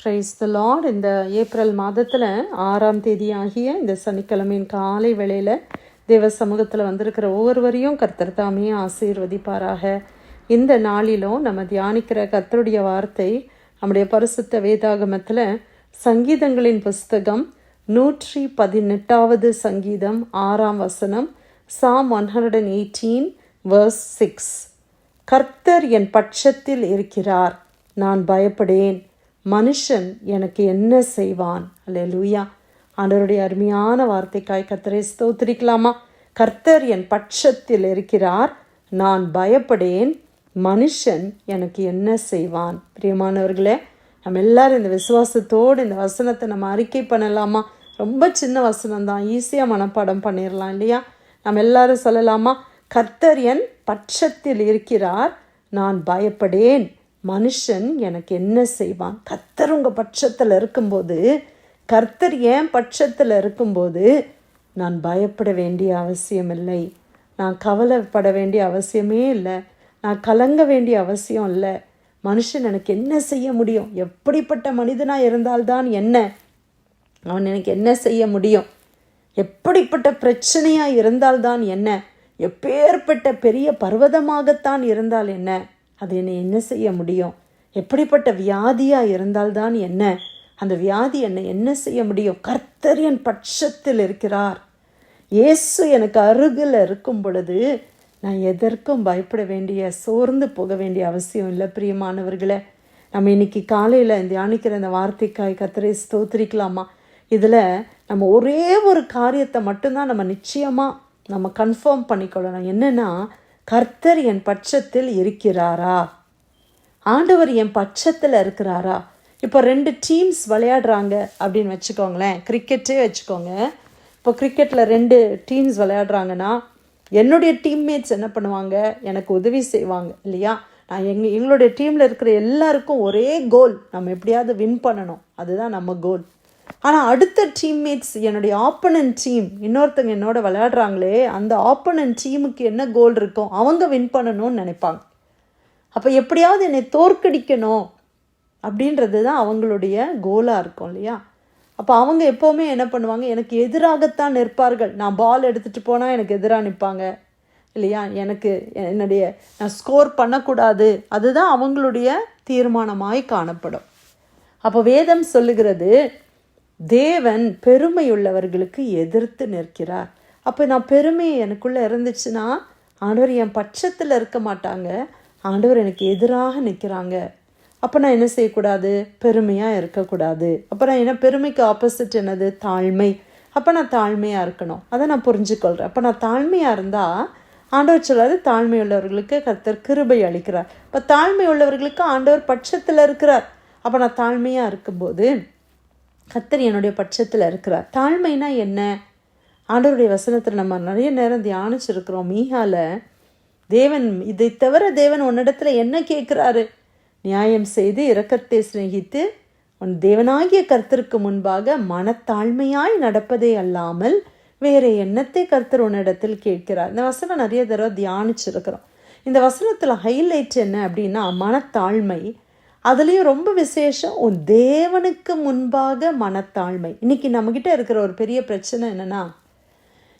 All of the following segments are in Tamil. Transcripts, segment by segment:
பிரைஸ் த லார்ட் இந்த ஏப்ரல் மாதத்தில் ஆறாம் தேதி ஆகிய இந்த சனிக்கிழமையின் காலை வேளையில் தேவ சமூகத்தில் வந்திருக்கிற ஒவ்வொருவரையும் கர்த்தர் தாமே ஆசீர்வதிப்பாராக. இந்த நாளிலும் நம்ம தியானிக்கிற கர்த்தருடைய வார்த்தை நம்முடைய பரிசுத்த வேதாகமத்தில் சங்கீதங்களின் புஸ்தகம் நூற்றி பதினெட்டாவது சங்கீதம் ஆறாம் வசனம் psalm one hundred and eighteen verse six கர்த்தர் என் பட்சத்தில் இருக்கிறார். நான் பயப்படேன். மனுஷன் எனக்கு என்ன செய்வான்? அல்ல லூயா ஆண்டவருடைய அருமையான வார்த்தைக்காய் கர்த்தரை ஸ்தோத்திரிக்கலாமா? கர்த்தர் என் பட்சத்தில் இருக்கிறார். நான் பயப்படேன். மனுஷன் எனக்கு என்ன செய்வான்? பிரியமானவர்களே நம்ம எல்லாரும் இந்த விசுவாசத்தோடு இந்த வசனத்தை நம்ம அறிக்கை பண்ணலாமா? ரொம்ப சின்ன வசனம் தான் ஈஸியாக மனப்பாடம் பண்ணிடலாம் இல்லையா? நம்ம எல்லாரும் சொல்லலாமா? கர்த்தர் என் பட்சத்தில் இருக்கிறார். நான் பயப்படேன். மனுஷன் எனக்கு என்ன செய்வான்? கர்த்தர் உங்கள் பட்சத்தில் இருக்கும்போது கர்த்தர் ஏன் பட்சத்தில் இருக்கும்போது நான் பயப்பட வேண்டிய அவசியம் இல்லை நான் கவலைப்பட வேண்டிய அவசியமே இல்லை. நான் கலங்க வேண்டிய அவசியம் இல்லை. மனுஷன் எனக்கு என்ன செய்ய முடியும்? எப்படிப்பட்ட மனிதனாக இருந்தால்தான் என்ன? அவன் எனக்கு என்ன செய்ய முடியும்? எப்படிப்பட்ட பிரச்சனையாக இருந்தால்தான் என்ன? எப்பேற்பட்ட பெரிய பர்வதமாகத்தான் இருந்தால் என்ன? அது என்னை என்ன செய்ய முடியும்? எப்படிப்பட்ட வியாதியாக இருந்தால்தான் என்ன? அந்த வியாதி என்னை என்ன செய்ய முடியும்? கர்த்தர் என் பட்சத்தில் இருக்கிறார். இயேசு எனக்கு அருகில் இருக்கும் பொழுது நான் எதற்கும் பயப்பட வேண்டிய சோர்ந்து போக வேண்டிய அவசியம் இல்லை பிரியமானவர்களை. நம்ம இன்னைக்கு காலையில் தியானிக்கிற இந்த வார்த்தைக்காய் கத்திரை ஸ்தோத்திரிக்கலாமா? இதில் நம்ம ஒரே ஒரு காரியத்தை மட்டும்தான் நம்ம நிச்சயமாக நம்ம கன்ஃபார்ம் பண்ணிக்கொள்ளணும். என்னென்னா கர்த்தர் என் பட்சத்தில் இருக்கிறாரா? ஆண்டவர் என் பட்சத்தில் இருக்கிறாரா? இப்போ ரெண்டு டீம்ஸ் விளையாடுறாங்க அப்படின்னு வச்சுக்கோங்களேன். கிரிக்கெட்டே வச்சுக்கோங்க. இப்போ கிரிக்கெட்டில் ரெண்டு டீம்ஸ் விளையாடுறாங்கன்னா என்னுடைய டீம்மேட்ஸ் என்ன பண்ணுவாங்க? எனக்கு உதவி செய்வாங்க இல்லையா? நான் எங்கள் எங்களுடைய டீமில் இருக்கிற எல்லாருக்கும் ஒரே கோல் நம்ம எப்படியாவது வின் பண்ணணும். அதுதான் நம்ம கோல் ஆனால் அடுத்த டீம்மேட்ஸ் என்னுடைய ஆப்பனன் டீம் இன்னொருத்தங்க என்னோட விளையாடுறாங்களே அந்த ஆப்பனன் டீமுக்கு என்ன கோல் இருக்கும் அவங்க வின் பண்ணணும்னு நினைப்பாங்க. அப்போ எப்படியாவது என்னை தோற்கடிக்கணும் அப்படின்றது தான் அவங்களுடைய கோலாக இருக்கும் இல்லையா? அப்போ அவங்க எப்போவுமே என்ன பண்ணுவாங்க எனக்கு எதிராகத்தான் நிற்பார்கள். நான் பால் எடுத்துகிட்டு போனால் எனக்கு எதிராக நிற்பாங்க இல்லையா? எனக்கு என்னுடைய நான் ஸ்கோர் பண்ணக்கூடாது. அதுதான் அவங்களுடைய தீர்மானமாய் காணப்படும். அப்போ வேதம் சொல்லுகிறது தேவன் பெருமையுள்ளவர்களுக்கு எதிர்த்து நிற்கிறார். அப்போ நான் பெருமை எனக்குள்ளே இருந்துச்சுன்னா ஆண்டவர் என் பட்சத்தில் இருக்க மாட்டாங்க. ஆண்டவர் எனக்கு எதிராக நிற்கிறாங்க. அப்போ நான் என்ன செய்யக்கூடாது? பெருமையாக இருக்கக்கூடாது. அப்போ நான் என்ன பெருமைக்கு ஆப்போசிட் என்னது? தாழ்மை. அப்போ நான் தாழ்மையாக இருக்கணும். அதை நான் புரிஞ்சுக்கொள்கிறேன் அப்போ நான் தாழ்மையாக இருந்தால் ஆண்டவர் சொல்லாது தாழ்மை உள்ளவர்களுக்கு கர்த்தர் கிருபை அளிக்கிறார். இப்போ தாழ்மை உள்ளவர்களுக்கு ஆண்டவர் பட்சத்தில் இருக்கிறார். அப்போ நான் தாழ்மையாக இருக்கும்போது கத்தர் என்னுடைய பட்சத்தில் இருக்கிறார். தாழ்மைனா என்ன? ஆண்டவருடைய வசனத்தில் நம்ம நிறைய நேரம் தியானிச்சிருக்கிறோம். மீகால தேவன் இதை தவிர தேவன் உன்னிடத்துல என்ன கேட்குறாரு? நியாயம் செய்து இரக்கத்தை சிநேகித்து உன் தேவனாகிய கர்த்தருக்கு முன்பாக மனத்தாழ்மையாய் நடப்பதே அல்லாமல் வேறு எண்ணத்தை கர்த்தர் உன்னிடத்தில் கேட்கிறார். இந்த வசனம் நிறைய தடவை தியானிச்சிருக்கிறோம். இந்த வசனத்தில் ஹைலைட் என்ன அப்படின்னா மனத்தாழ்மை. அதுலேயும் ரொம்ப விசேஷம் உன் தேவனுக்கு முன்பாக மனத்தாழ்மை. இன்னைக்கு நம்மக்கிட்ட இருக்கிற ஒரு பெரிய பிரச்சனை என்னென்னா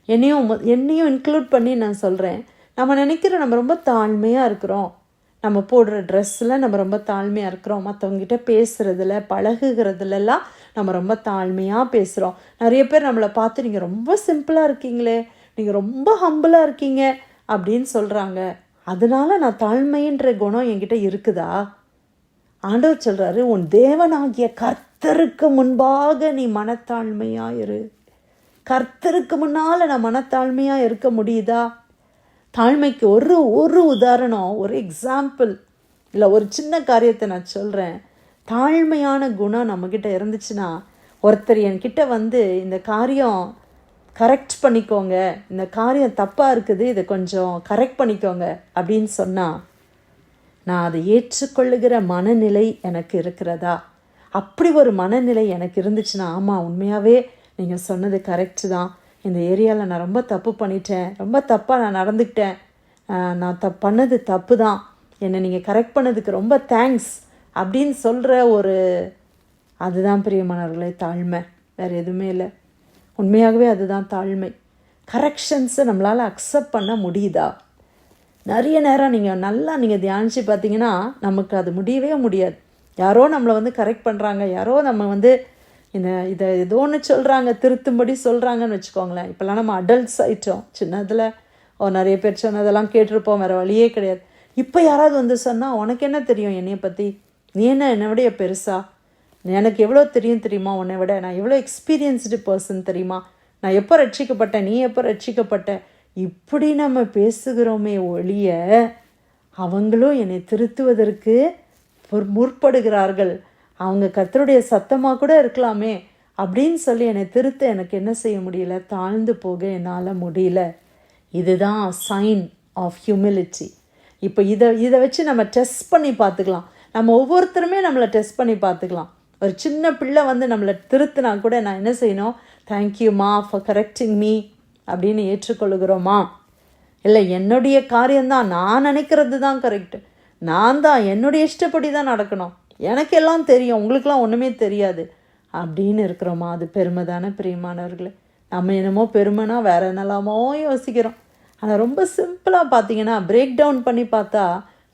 என்னையும் என்னையும் இன்க்ளூட் பண்ணி நான் சொல்கிறேன் நம்ம நினைக்கிறோம் நம்ம ரொம்ப தாழ்மையாக இருக்கிறோம். நம்ம போடுற ட்ரெஸ்ஸில் நம்ம ரொம்ப தாழ்மையாக இருக்கிறோம். மற்றவங்ககிட்ட பேசுகிறதுல பழகுகிறதுலலாம் நம்ம ரொம்ப தாழ்மையாக பேசுகிறோம் நிறைய பேர் நம்மளை பார்த்து நீங்கள் ரொம்ப சிம்பிளாக இருக்கீங்களே. நீங்கள் ரொம்ப ஹம்பிளாக இருக்கீங்க. அப்படின்னு சொல்கிறாங்க அதனால நான் தாழ்மைன்ற குணம் என்கிட்ட இருக்குதா? ஆண்டவர் சொல்கிறாரு உன் தேவனாகிய கர்த்தருக்கு முன்பாக நீ மனத்தாழ்மையாக இரு கர்த்தருக்கு முன்னால் நான் மனத்தாழ்மையாக இருக்க முடியுதா? தாழ்மைக்கு ஒரு ஒரு உதாரணம் ஒரு எக்ஸாம்பிள் இல்லை ஒரு சின்ன காரியத்தை நான் சொல்கிறேன் தாழ்மையான குணம் நம்மக்கிட்ட இருந்துச்சுன்னா ஒருத்தர் என்கிட்ட வந்து இந்த காரியம் கரெக்ட் பண்ணிக்கோங்க. இந்த காரியம் தப்பாக இருக்குது. இதை கொஞ்சம் கரெக்ட் பண்ணிக்கோங்க. அப்படின்னு சொன்னால் நான் அதை ஏற்றுக்கொள்ளுகிற மனநிலை எனக்கு இருக்கிறதா? அப்படி ஒரு மனநிலை எனக்கு இருந்துச்சுன்னா ஆமாம் உண்மையாகவே நீங்கள் சொன்னது கரெக்டு தான். இந்த ஏரியாவில் நான் ரொம்ப தப்பு பண்ணிட்டேன். ரொம்ப தப்பாக நான் நடந்துக்கிட்டேன். நான் தப் பண்ணது தப்பு தான். என்னை நீங்கள் கரெக்ட் பண்ணதுக்கு ரொம்ப தேங்க்ஸ் அப்படின்னு சொல்கிற ஒரு அதுதான் பிரியமானவர்களே தாழ்மை. வேறு எதுவுமே இல்லை. உண்மையாகவே அதுதான் தாழ்மை. கரெக்ஷன்ஸை நம்மளால் அக்செப்ட் பண்ண முடியுதா? நிறைய நேரம் நீங்கள் நல்லா நீங்கள் தியானித்து பார்த்தீங்கன்னா நமக்கு அது முடியவே முடியாது. யாரோ நம்மளை வந்து கரெக்ட் பண்ணுறாங்க யாரோ நம்ம வந்து இந்த இதை ஏதோ ஒன்று சொல்கிறாங்க திருத்தும்படி சொல்கிறாங்கன்னு வச்சுக்கோங்களேன். இப்போல்லாம் நம்ம அடல்ட்ஸ் ஆகிட்டோம் சின்னதில் ஓ நிறைய பேர் சொன்னதெல்லாம் கேட்டிருப்போம் வேறு வழியே கிடையாது. இப்போ யாராவது வந்து சொன்னால் உனக்கு என்ன தெரியும் என்னைய பற்றி நீ என்ன என்னை விட பெருசா? எனக்கு எவ்வளோ தெரியும் தெரியுமா உன்னை விட? நான் எவ்வளோ எக்ஸ்பீரியன்ஸ்டு பர்சன் தெரியுமா? நான் எப்போ ரட்சிக்கப்பட்டேன்? நீ எப்போ ரட்சிக்கப்பட்ட? இப்படி நம்ம பேசுகிறோமே ஒழிய அவங்களும் என்னை திருத்துவதற்கு முற்படுகிறார்கள். அவங்க கத்தருடைய சத்தமாக கூட இருக்கலாமே அப்படின்னு சொல்லி என்னை திருத்த எனக்கு என்ன செய்ய முடியல? தாழ்ந்து போக என்னால் முடியல. இதுதான் சைன் ஆஃப் ஹியூமிலிட்டி இப்போ இதை இதை வச்சு நம்ம டெஸ்ட் பண்ணி பார்த்துக்கலாம். நம்ம ஒவ்வொருத்தருமே நம்மளை டெஸ்ட் பண்ணி பார்த்துக்கலாம். ஒரு சின்ன பிள்ளை வந்து நம்மளை திருத்தினா கூட நான் என்ன செய்யணும்? தேங்க்யூமா ஃபார் கரெக்டிங் மீ அப்படின்னு ஏற்றுக்கொள்கிறோமா இல்லை என்னுடைய காரியம்தான். நான் நினைக்கிறது தான் கரெக்டு நான் தான் என்னுடைய இஷ்டப்படி தான் நடக்கணும். எனக்கு எல்லாம் தெரியும் உங்களுக்கெல்லாம் ஒன்றுமே தெரியாது அப்படின்னு இருக்கிறோமா? அது பெருமை தானே பிரியமானவர்களே. நம்ம என்னமோ பெருமைனா வேற என்னலாமோ யோசிக்கிறோம். ஆனால் ரொம்ப சிம்பிளாக பார்த்தீங்கன்னா பிரேக் டவுன் பண்ணி பார்த்தா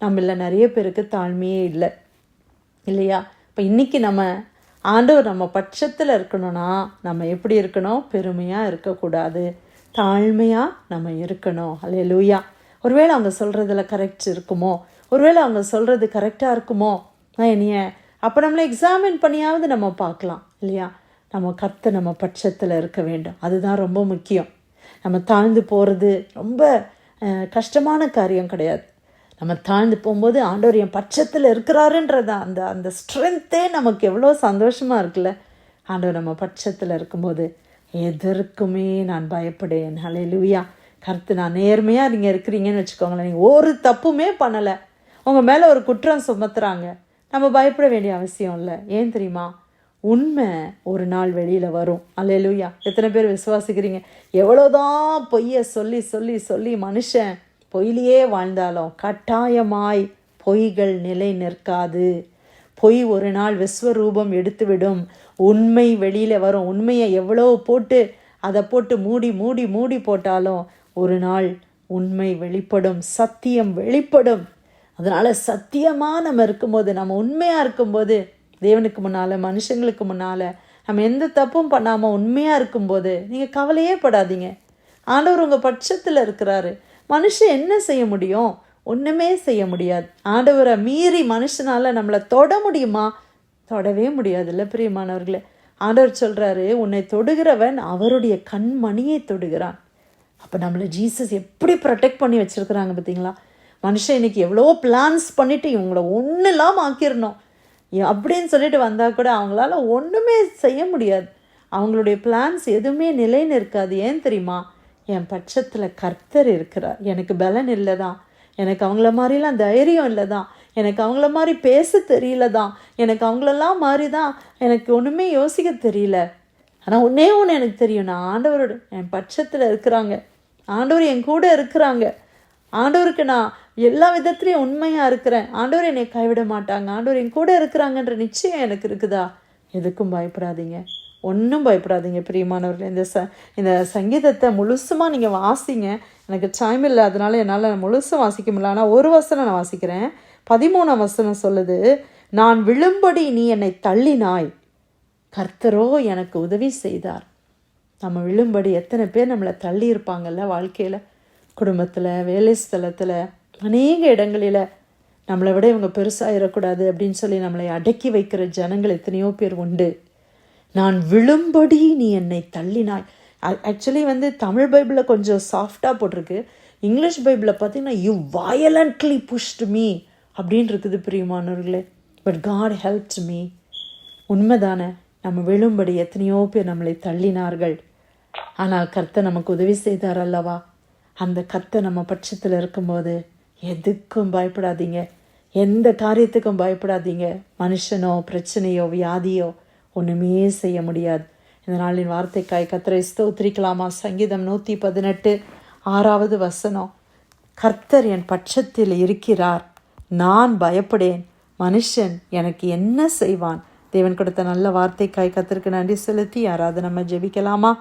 நம்மள நிறைய பேருக்கு தாழ்மையே இல்லை. இல்லையா? இப்போ இன்றைக்கி நம்ம ஆண்டவர் நம்ம பட்சத்தில் இருக்கணும்னா நம்ம எப்படி இருக்கணும்? பெருமையாக இருக்கக்கூடாது. தாழ்மையாக நம்ம இருக்கணும். அல்ல லூயா ஒருவேளை அவங்க சொல்கிறதுல கரெக்ட் இருக்குமோ? ஒருவேளை அவங்க சொல்கிறது கரெக்டாக இருக்குமோ? என்னைய அப்போ நம்மளை எக்ஸாமின் பண்ணியாவது நம்ம பார்க்கலாம் இல்லையா? நம்ம கற்று நம்ம பட்சத்தில் இருக்க வேண்டும். அதுதான் ரொம்ப முக்கியம். நம்ம தாழ்ந்து போகிறது ரொம்ப கஷ்டமான காரியம் கிடையாது. நம்ம தாழ்ந்து போகும்போது ஆண்டவர் என் பட்சத்தில் இருக்கிறாருன்றது அந்த அந்த ஸ்ட்ரென்த்தே நமக்கு எவ்வளோ சந்தோஷமாக இருக்குல்ல? ஆண்டவர் நம்ம பட்சத்தில் இருக்கும்போது எதற்குமே நான் பயப்படேன். ஹalleluya கருத்து நான் நேர்மையாக நீங்கள் இருக்கிறீங்கன்னு வச்சுக்கோங்களேன். நீங்கள் ஒரு தப்புமே பண்ணலை. உங்கள் மேலே ஒரு குற்றம் சுமத்துறாங்க. நம்ம பயப்பட வேண்டிய அவசியம் இல்லை. ஏன் தெரியுமா? உண்மை ஒரு நாள் வெளியில் வரும். அல்லேலூயா எத்தனை பேர் விசுவாசிக்கிறீங்க? எவ்வளோதான் பொய்யை சொல்லி சொல்லி சொல்லி மனுஷன் பொய்யிலேயே வாழ்ந்தாலும் கட்டாயமாய் பொய்கள் நிலை நிற்காது. பொய் ஒரு நாள் விஸ்வரூபம் எடுத்துவிடும். உண்மை வெளியில் வரும். உண்மையை எவ்வளோ போட்டு அதை போட்டு மூடி மூடி மூடி போட்டாலும் ஒரு நாள் உண்மை வெளிப்படும் சத்தியம் வெளிப்படும். அதனால் சத்தியமாக நம்ம இருக்கும்போது நம்ம உண்மையாக இருக்கும்போது தேவனுக்கு முன்னால் மனுஷங்களுக்கு முன்னால் நம்ம எந்த தப்பும் பண்ணாமல் உண்மையாக இருக்கும்போது நீங்கள் கவலையே படாதீங்க. ஆண்டவர் உங்கள் பட்சத்தில் இருக்கிறாரு. மனுஷன் என்ன செய்ய முடியும்? ஒன்றுமே செய்ய முடியாது. ஆண்டவரை மீறி மனுஷனால் நம்மளை தொட முடியுமா? தொடவே முடியாதுல்ல பிரியமானவர்களே. ஆண்டவர் சொல்கிறாரு உன்னை தொடுகிறவன் அவருடைய கண்மணியை தொடுகிறான். அப்போ நம்மளை ஜீசஸ் எப்படி ப்ரொடெக்ட் பண்ணி வச்சுருக்குறாங்க பார்த்தீங்களா மனுஷன் இன்னைக்கு எவ்வளோ பிளான்ஸ் பண்ணிவிட்டு இவங்கள ஒன்றும் இல்லாமல் ஆக்கிடணும் அப்படின்னு சொல்லிட்டு வந்தால் கூட அவங்களால ஒன்றுமே செய்ய முடியாது. அவங்களுடைய பிளான்ஸ் எதுவுமே நிலை நிற்காது. ஏன் தெரியுமா? என் பட்சத்தில் கர்த்தர் இருக்கிறார். எனக்கு பலன் இல்லை தான் எனக்கு அவங்கள மாதிரிலாம் தைரியம் இல்லை தான் எனக்கு அவங்கள மாதிரி பேச தெரியல தான் எனக்கு அவங்களெல்லாம் மாதிரி தான் எனக்கு ஒன்றுமே யோசிக்க தெரியல. ஆனால் ஒன்றே ஒன்று எனக்கு தெரியும். நான் ஆண்டவரோட என் பட்சத்தில் இருக்கிறாங்க. ஆண்டவர் என் கூட இருக்கிறாங்க. ஆண்டவருக்கு நான் எல்லா விதத்துலேயும் உண்மையாக இருக்கிறேன். ஆண்டவர் என்னை கைவிட மாட்டாங்க. ஆண்டவர் என் கூட இருக்கிறாங்கன்ற நிச்சயம் எனக்கு இருக்குதா? எதுக்கும் பயப்படாதீங்க. ஒன்றும் பயப்படாதீங்க பிரியமானவர்கள். இந்த ச இந்த சங்கீதத்தை முழுசுமாக நீங்கள் வாசிங்க. எனக்கு டைம் இல்லை. அதனால என்னால் முழுசும் வாசிக்க முடியல. ஆனால் ஒரு வசனம் நான் வாசிக்கிறேன். பதிமூணாம் வசனம் சொல்லுது நான் விழும்படி நீ என்னை தள்ளினாய். கர்த்தரோ எனக்கு உதவி செய்தார். நம்ம விழும்படி எத்தனை பேர் நம்மளை தள்ளி இருப்பாங்கல்ல வாழ்க்கையில் குடும்பத்தில் வேலை ஸ்தலத்தில் அநேக இடங்களில். நம்மளை விட இவங்க பெருசாகிடக்கூடாது அப்படின்னு சொல்லி நம்மளை அடக்கி வைக்கிற ஜனங்கள் எத்தனையோ பேர் உண்டு. நான் விழும்படி நீ என்னை தள்ளினாய். ஆக்சுவலி வந்து தமிழ் பைபிளில் கொஞ்சம் சாஃப்டாக போட்டிருக்கு. இங்கிலீஷ் பைபிளில் பார்த்தீங்கன்னா யூ வயலண்ட்லி புஷ்டு மீ அப்படின்னு இருக்குது பிரியமானவர்களே. பட் காட் ஹெல்ப்ட் மீ உண்மைதானே நம்ம விழும்படி எத்தனையோ பேர் நம்மளை தள்ளினார்கள். ஆனால் கர்த்தர் நமக்கு உதவி செய்தார் அல்லவா? அந்த கர்த்தர் நம்ம பட்சத்தில் இருக்கும்போது எதுக்கும் பயப்படாதீங்க. எந்த காரியத்துக்கும் பயப்படாதீங்க. மனுஷனோ பிரச்சனையோ வியாதியோ ஒன்றுமே செய்ய முடியாது. இந்த நாளின் வார்த்தைக்காய் கத்தரை ஸ்தோத்திரிக்கலாமா? சங்கீதம் நூற்றி பதினெட்டு ஆறாவது வசனம். கர்த்தர் என் பட்சத்தில் இருக்கிறார். நான் பயப்படேன். மனுஷன் எனக்கு என்ன செய்வான்? தேவன் கொடுத்த நல்ல வார்த்தைக்காய் கத்திற்கு நன்றி செலுத்தி யாராவது நம்ம ஜெபிக்கலாமா?